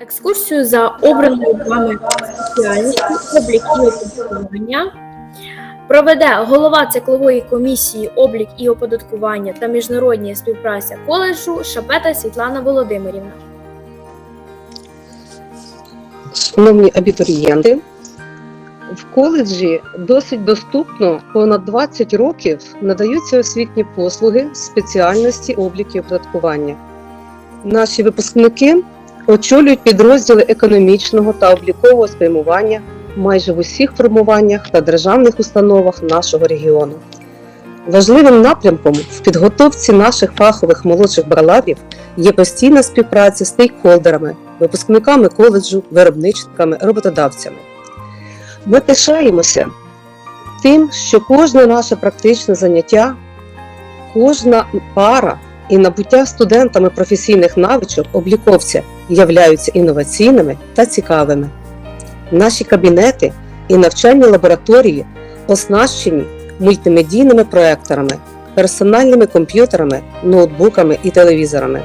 Екскурсію за обраною вами спеціальністю облік і оподаткування проведе голова циклової комісії облік і оподаткування та міжнародні співпраця коледжу Шапета Світлана Володимирівна. Шановні абітурієнти, в коледжі досить доступно понад 20 років надаються освітні послуги спеціальності обліку і оподаткування. Наші випускники очолюють підрозділи економічного та облікового спрямування майже в усіх формуваннях та державних установах нашого регіону. Важливим напрямком в підготовці наших фахових молодших бакалаврів є постійна співпраця з стейкхолдерами, випускниками коледжу, виробничниками, роботодавцями. Ми пишаємося тим, що кожне наше практичне заняття, кожна пара і набуття студентами професійних навичок обліковця являються інноваційними та цікавими. Наші кабінети і навчальні лабораторії оснащені мультимедійними проекторами, персональними комп'ютерами, ноутбуками і телевізорами.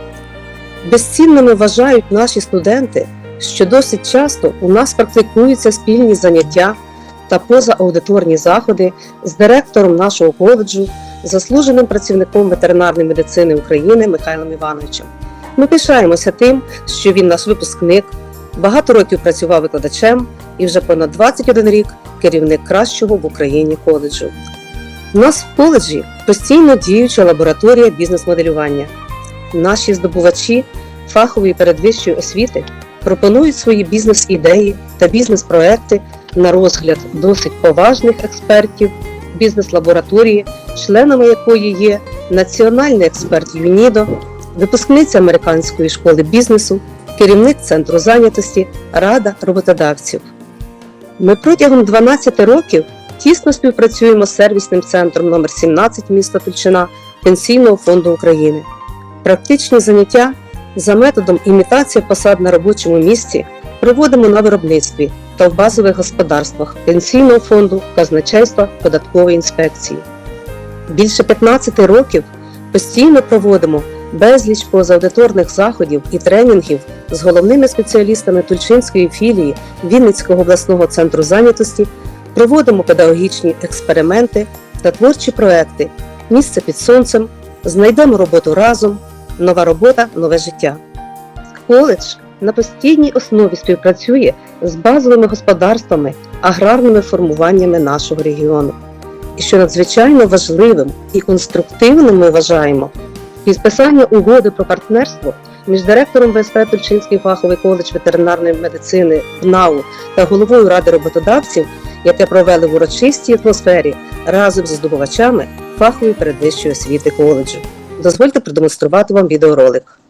Безцінними вважають наші студенти, що досить часто у нас практикуються спільні заняття та позааудиторні заходи з директором нашого коледжу, заслуженим працівником ветеринарної медицини України Михайлом Івановичем. Ми пишаємося тим, що він наш випускник, багато років працював викладачем і вже понад 21 рік керівник кращого в Україні коледжу. У нас в коледжі постійно діюча лабораторія бізнес-моделювання. Наші здобувачі фахової передвищої освіти пропонують свої бізнес-ідеї та бізнес-проекти на розгляд досить поважних експертів бізнес-лабораторії, членами якої є національний експерт ЮНІДО, випускниця американської школи бізнесу, керівник центру зайнятості, рада роботодавців. Ми протягом 12 років тісно співпрацюємо з сервісним центром номер 17 міста Тульчина Пенсійного фонду України. Практичні заняття за методом імітація посад на робочому місці проводимо на виробництві та в базових господарствах Пенсійного фонду, казначейства, податкової інспекції. Більше 15 років постійно проводимо безліч позаудиторних заходів і тренінгів з головними спеціалістами Тульчинської філії Вінницького обласного центру зайнятості, проводимо педагогічні експерименти та творчі проекти Місце під сонцем, знайдемо роботу разом, нова робота, нове життя. Коледж на постійній основі співпрацює з базовими господарствами, аграрними формуваннями нашого регіону. І що надзвичайно важливим і конструктивним ми вважаємо підписання угоди про партнерство між директором ВСП Тульчинський фаховий коледж ветеринарної медицини ВНАУ та головою ради роботодавців, яке провели в урочистій атмосфері разом зі здобувачами фахової передвищої освіти коледжу. Дозвольте продемонструвати вам відеоролик.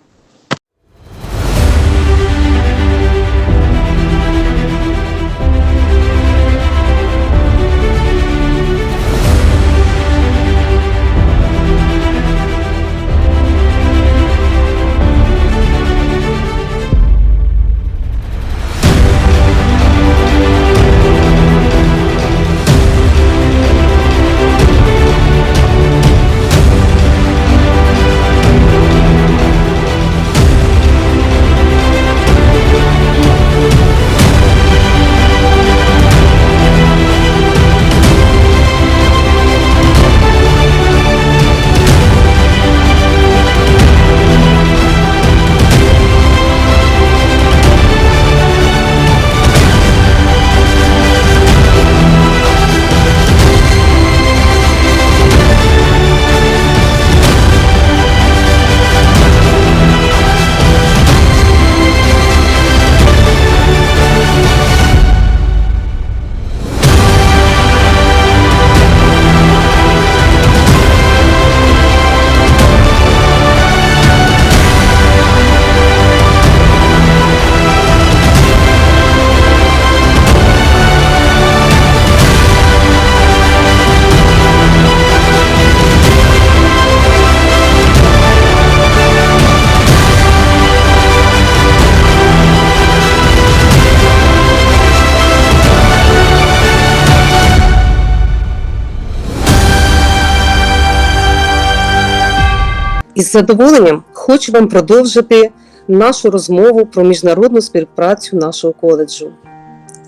Із задоволенням хочу вам продовжити нашу розмову про міжнародну співпрацю нашого коледжу.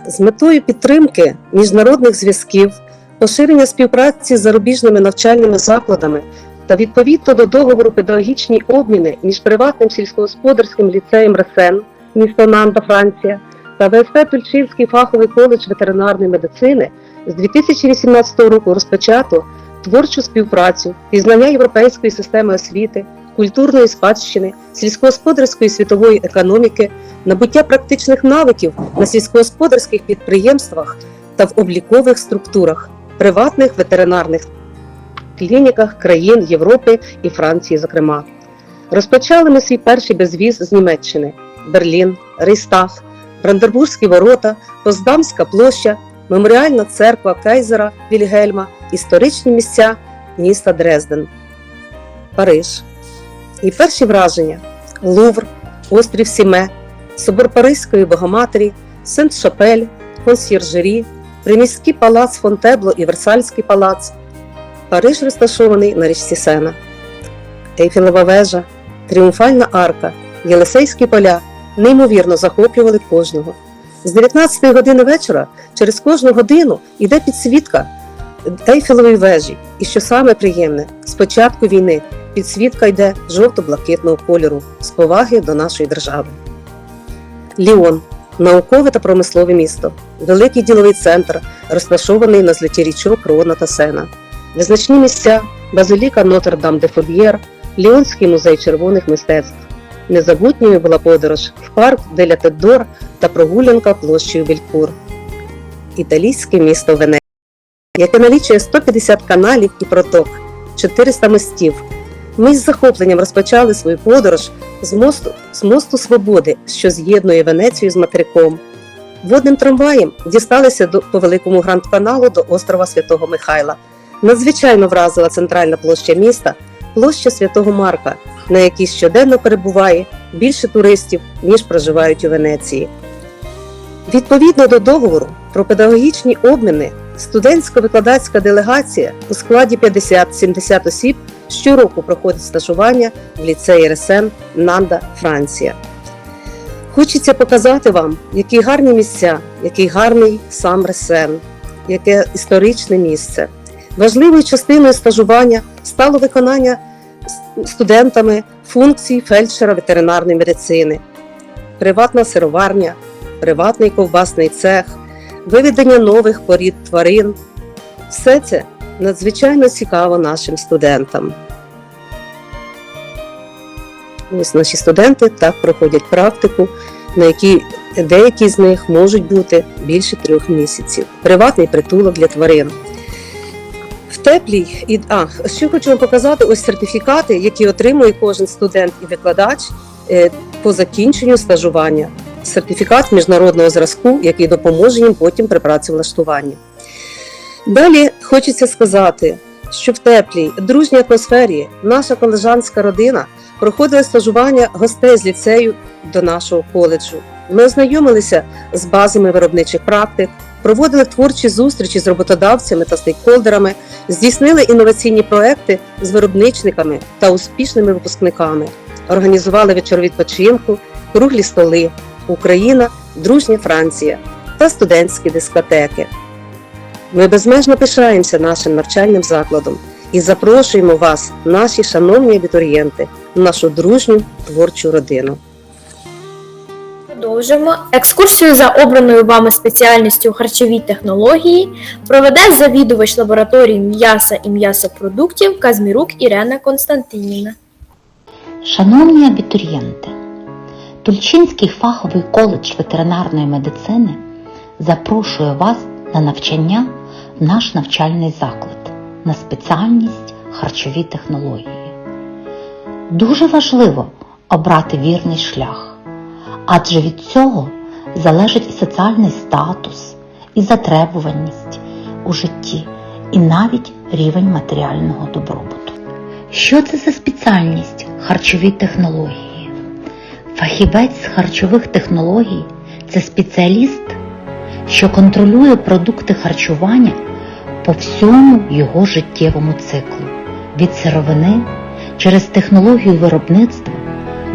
З метою підтримки міжнародних зв'язків, поширення співпраці з зарубіжними навчальними закладами та відповідно до договору педагогічні обміни між приватним сільськогосподарським ліцеєм Ресен, місто Нанда, Франція, та ВСП Тульчинський фаховий коледж ветеринарної медицини з 2018 року розпочато творчу співпрацю, пізнання європейської системи освіти, культурної спадщини, сільськогосподарської світової економіки, набуття практичних навиків на сільськогосподарських підприємствах та в облікових структурах, приватних ветеринарних клініках країн Європи і Франції, зокрема. Розпочали ми свій перший безвіз з Німеччини: Берлін, Рейстаг, Брандербурзькі ворота, Поздамська площа, Меморіальна церква Кейзера Вільгельма, історичні місця міста Дрезден, Париж. І перші враження: Лувр, острів Сіме, Собор Паризької Богоматері, Сент-Шапель, Консьєржері, приміський палац Фонтебло і Версальський палац. Париж розташований на річці Сена. Ейфелева вежа, Тріумфальна арка, Єлисейські поля неймовірно захоплювали кожного. З 19 години вечора через кожну годину йде підсвітка Ейфелевої вежі. І що саме приємне, з початку війни підсвітка йде жовто-блакитного кольору з поваги до нашої держави. Ліон наукове та промислове місто, великий діловий центр, розташований на злеті річок Рона та Сена. Визначні місця Базиліка Нотр-Дам де Фольєр, Ліонський музей червоних мистецтв. Незабутньою була подорож в парк Деля Теддор та прогулянка площею Белькур. Італійське місто Венеція, яке налічує 150 каналів і проток, 400 мостів. Ми з захопленням розпочали свою подорож з мосту, з мосту Свободи, що з'єднує Венецію з материком. Водним трамваєм дісталися до, по великому гранд-каналу до острова Святого Михайла. Надзвичайно вразила центральна площа міста, площа Святого Марка, на якій щоденно перебуває більше туристів, ніж проживають у Венеції. Відповідно до договору про педагогічні обміни, студентсько-викладацька делегація у складі 50-70 осіб щороку проходить стажування в ліцеї Ресен Нанда, Франція. Хочеться показати вам, які гарні місця, який гарний сам Ресен, яке історичне місце. Важливою частиною стажування стало виконання студентами функцій фельдшера ветеринарної медицини, приватна сироварня, приватний ковбасний цех, виведення нових порід тварин. Все це надзвичайно цікаво нашим студентам. Ось наші студенти так проходять практику, на якій деякі з них можуть бути більше трьох місяців. Приватний притулок для тварин. В теплій і а що хочу вам показати, ось сертифікати, які отримує кожен студент і викладач е, по закінченню стажування. Сертифікат міжнародного зразку, який допоможе їм потім при працевлаштуванні. Далі хочеться сказати, що в теплій, дружній атмосфері наша колежанська родина проходила стажування гостей з ліцею до нашого коледжу. Ми ознайомилися з базами виробничих практик, проводили творчі зустрічі з роботодавцями та стейкхолдерами, здійснили інноваційні проекти з виробничниками та успішними випускниками, організували вечір відпочинку, круглі столи, Україна, дружня Франція та студентські дискотеки. Ми безмежно пишаємося нашим навчальним закладом і запрошуємо вас, наші шановні абітурієнти, в нашу дружню творчу родину. Продовжимо. Екскурсію за обраною вами спеціальністю харчові технології проведе завідувач лабораторії м'яса і м'ясопродуктів Казмірук Ірена Константинівна. Шановні абітурієнти, Тульчинський фаховий коледж ветеринарної медицини запрошує вас на навчання в наш навчальний заклад на спеціальність харчові технології. Дуже важливо обрати вірний шлях, адже від цього залежить і соціальний статус, і затребуваність у житті, і навіть рівень матеріального добробуту. Що це за спеціальність харчові технології? Фахівець з харчових технологій це спеціаліст, що контролює продукти харчування по всьому його життєвому циклу від сировини через технологію виробництва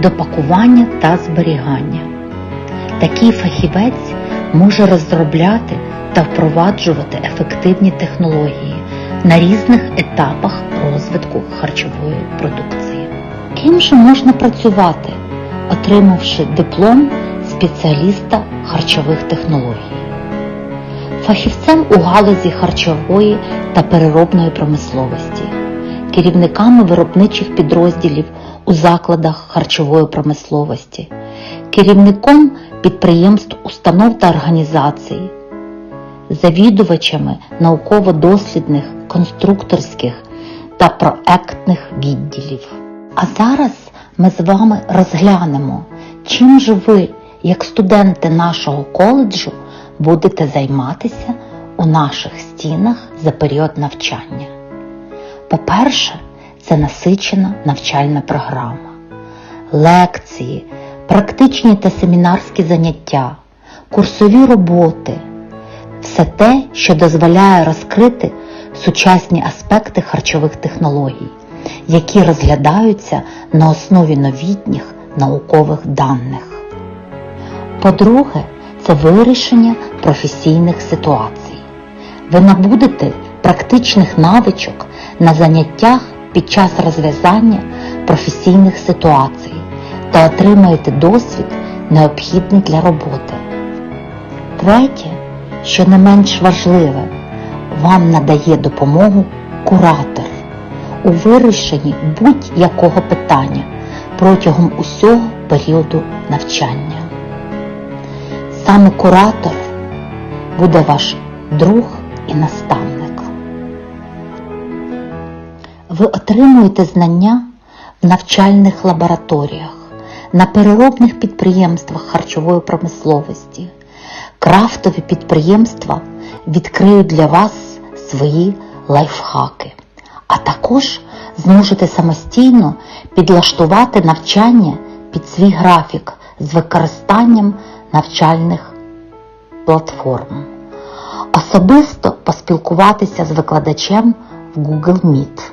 до пакування та зберігання. Такий фахівець може розробляти та впроваджувати ефективні технології на різних етапах розвитку харчової продукції. Ким же можна працювати, отримавши диплом спеціаліста харчових технологій? Фахівцем у галузі харчової та переробної промисловості, керівниками виробничих підрозділів у закладах харчової промисловості, керівником підприємств, установ та організацій, завідувачами науково-дослідних, конструкторських та проектних відділів. А зараз ми з вами розглянемо, чим же ви, як студенти нашого коледжу, будете займатися у наших стінах за період навчання. По-перше, це насичена навчальна програма, лекції, практичні та семінарські заняття, курсові роботи, все те, що дозволяє розкрити сучасні аспекти харчових технологій, які розглядаються на основі новітніх наукових даних. По-друге, це вирішення професійних ситуацій. Ви набудете практичних навичок на заняттях під час розв'язання професійних ситуацій та отримаєте досвід, необхідний для роботи. Третє, що не менш важливе, вам надає допомогу куратор у вирішенні будь-якого питання протягом усього періоду навчання. Саме куратор буде ваш друг і наставник. Ви отримуєте знання в навчальних лабораторіях, на переробних підприємствах харчової промисловості. Крафтові підприємства відкриють для вас свої лайфхаки, а також зможете самостійно підлаштувати навчання під свій графік з використанням навчальних платформ. Особисто поспілкуватися з викладачем в Google Meet.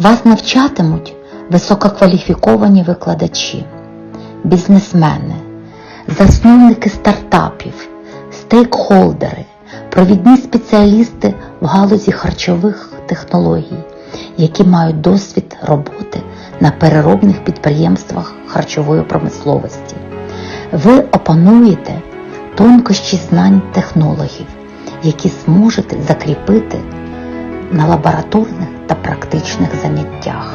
Вас навчатимуть висококваліфіковані викладачі, бізнесмени, засновники стартапів, стейкхолдери, провідні спеціалісти в галузі харчових технологій, які мають досвід роботи на переробних підприємствах харчової промисловості. Ви опануєте тонкощі знань технологів, які зможете закріпити на лабораторних та практичних заняттях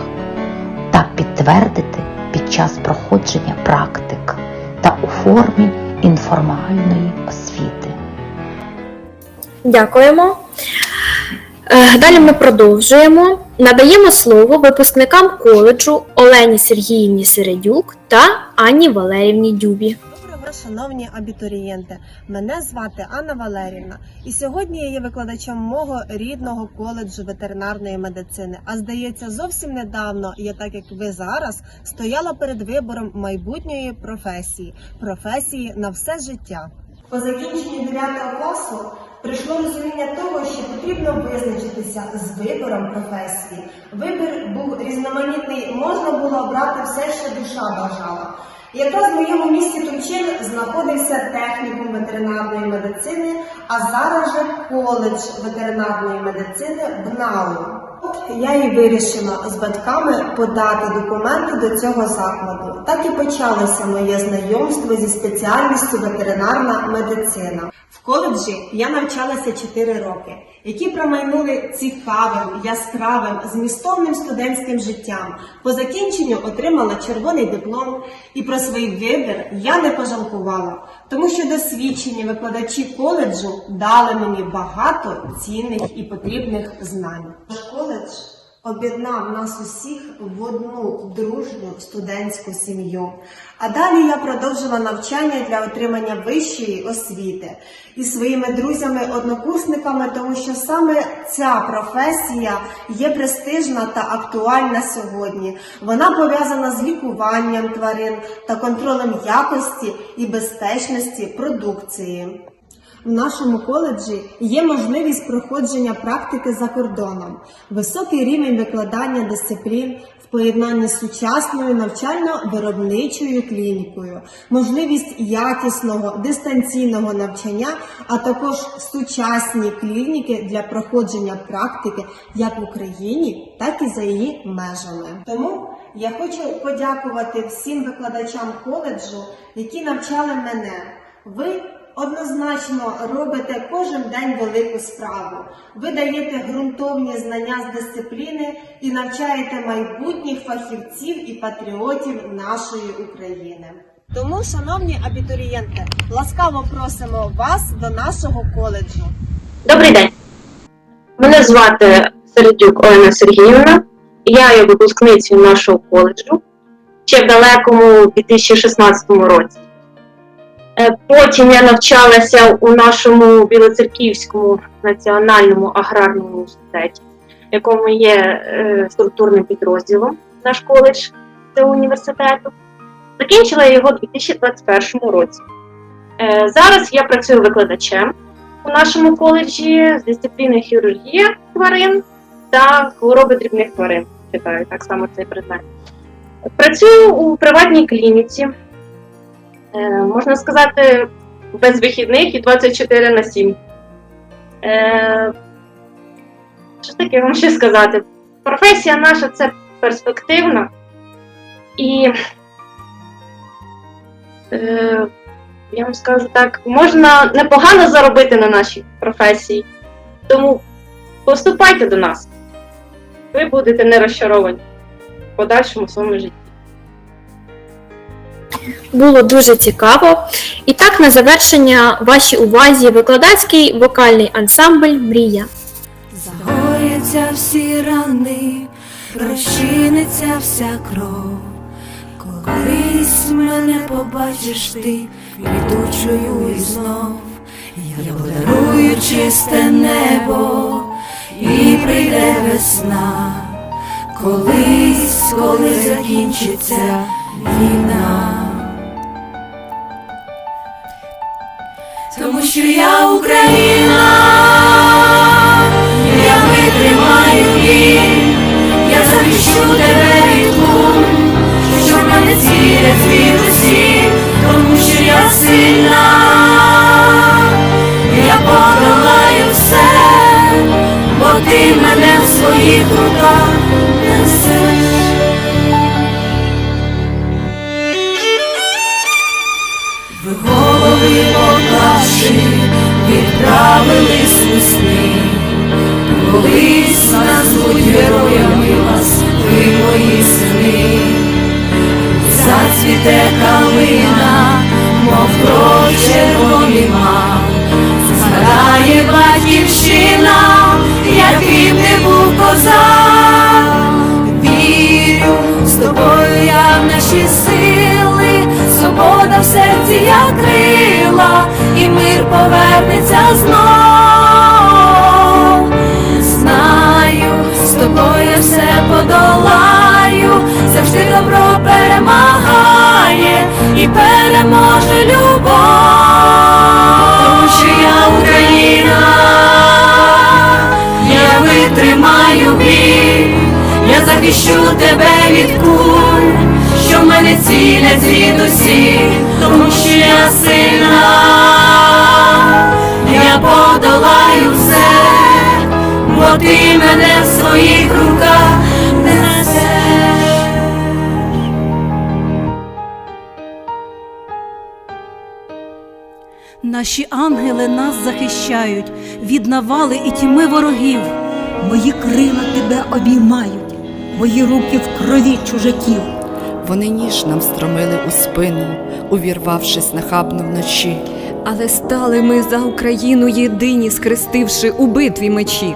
та підтвердити під час проходження практик та у формі інформальної освіти. Дякуємо. Е, Далі ми продовжуємо. Надаємо слово випускникам коледжу Олені Сергіївні Середюк та Анні Валерівні Дюбі. Доброго, шановні абітурієнти! Мене звати Анна Валерівна, і сьогодні я є викладачем мого рідного коледжу ветеринарної медицини. А здається, зовсім недавно я, так як ви зараз, стояла перед вибором майбутньої професії професії на все життя. По закінченні 9 класу прийшло розуміння того, що потрібно визначитися з вибором професії. Вибір був різноманітний, можна було обрати все, що душа бажала. Якраз в моєму місті Тумчин знаходився технікум ветеринарної медицини, а зараз же коледж ветеринарної медицини в НАУ. Я і вирішила з батьками подати документи до цього закладу. Так і почалося моє знайомство зі спеціальністю ветеринарна медицина. В коледжі я навчалася 4 роки, які промайнули цікавим, яскравим, змістовним студентським життям. По закінченню отримала червоний диплом, і про свій вибір я не пожалкувала, тому що досвідчені викладачі коледжу дали мені багато цінних і потрібних знань. Наш коледж об'єднав нас усіх в одну дружню студентську сім'ю. А далі я продовжила навчання для отримання вищої освіти і своїми друзями-однокурсниками, тому що саме ця професія є престижна та актуальна сьогодні. Вона пов'язана з лікуванням тварин та контролем якості і безпечності продукції. В нашому коледжі є можливість проходження практики за кордоном, високий рівень викладання дисциплін в поєднанні з сучасною навчально-виробничою клінікою, можливість якісного дистанційного навчання, а також сучасні клініки для проходження практики як в Україні, так і за її межами. Тому я хочу подякувати всім викладачам коледжу, які навчали мене. Ви однозначно робите кожен день велику справу. Ви даєте ґрунтовні знання з дисципліни і навчаєте майбутніх фахівців і патріотів нашої України. Тому, шановні абітурієнти, ласкаво просимо вас до нашого коледжу. Добрий день. Мене звати Середюк Олена Сергіївна. Я є випускницею нашого коледжу ще в далекому 2016 році. Е, Потім я навчалася у нашому Білоцерківському національному аграрному університеті, в якому є е, структурним підрозділом наш коледж цього університету. Закінчила його у 2021 році. Е, Зараз я працюю викладачем у нашому коледжі з дисципліни хірургія тварин та хвороби дрібних тварин. Читаю так само цей предмет. Працюю у приватній клініці, можна сказати, без вихідних і 24 на 7. Е, що таке вам ще сказати? Професія наша це перспективна і е, я вам скажу так, можна непогано заробити на нашій професії. Тому поступайте до нас. Ви будете не розчаровані в подальшому своєму житті. Було дуже цікаво. І так, на завершення вашій увазі викладацький вокальний ансамбль Мрія. Загояться всі рани, розчиниться вся кров. Колись мене побачиш ти квітучою і знов. Я подарую чисте небо, і прийде весна. Колись, коли закінчиться війна. Що я Україна, я витримаю біль, я захищу тебе від куль, що мене цілять звідусі, тому що я сильна, я подолаю все, бо ти мене в своїх руках поклавши, відправились у. Колись назвуть героями вас, ви мої сини. Зацвіте калина, мов кров червоний мак. Згадає батьківщина, яким ти був козак. Вірю, з тобою я в наші сили, свобода в серці я крила, і мир повернеться знов. Знаю, з тобою все подолаю, завжди добро перемагає і переможе любов, тому що я Україна, я витримаю біль, я захищу тебе від куль, що в мене цілять звідусі, тому що я сильна, ти мене в своїх руках несеш. Наші ангели нас захищають від навали і тьми ворогів. Мої крила тебе обіймають, мої руки в крові чужаків. Вони ніж нам стромили у спину, увірвавшись нахабно вночі. Але стали ми за Україну єдині, схрестивши у битві мечі.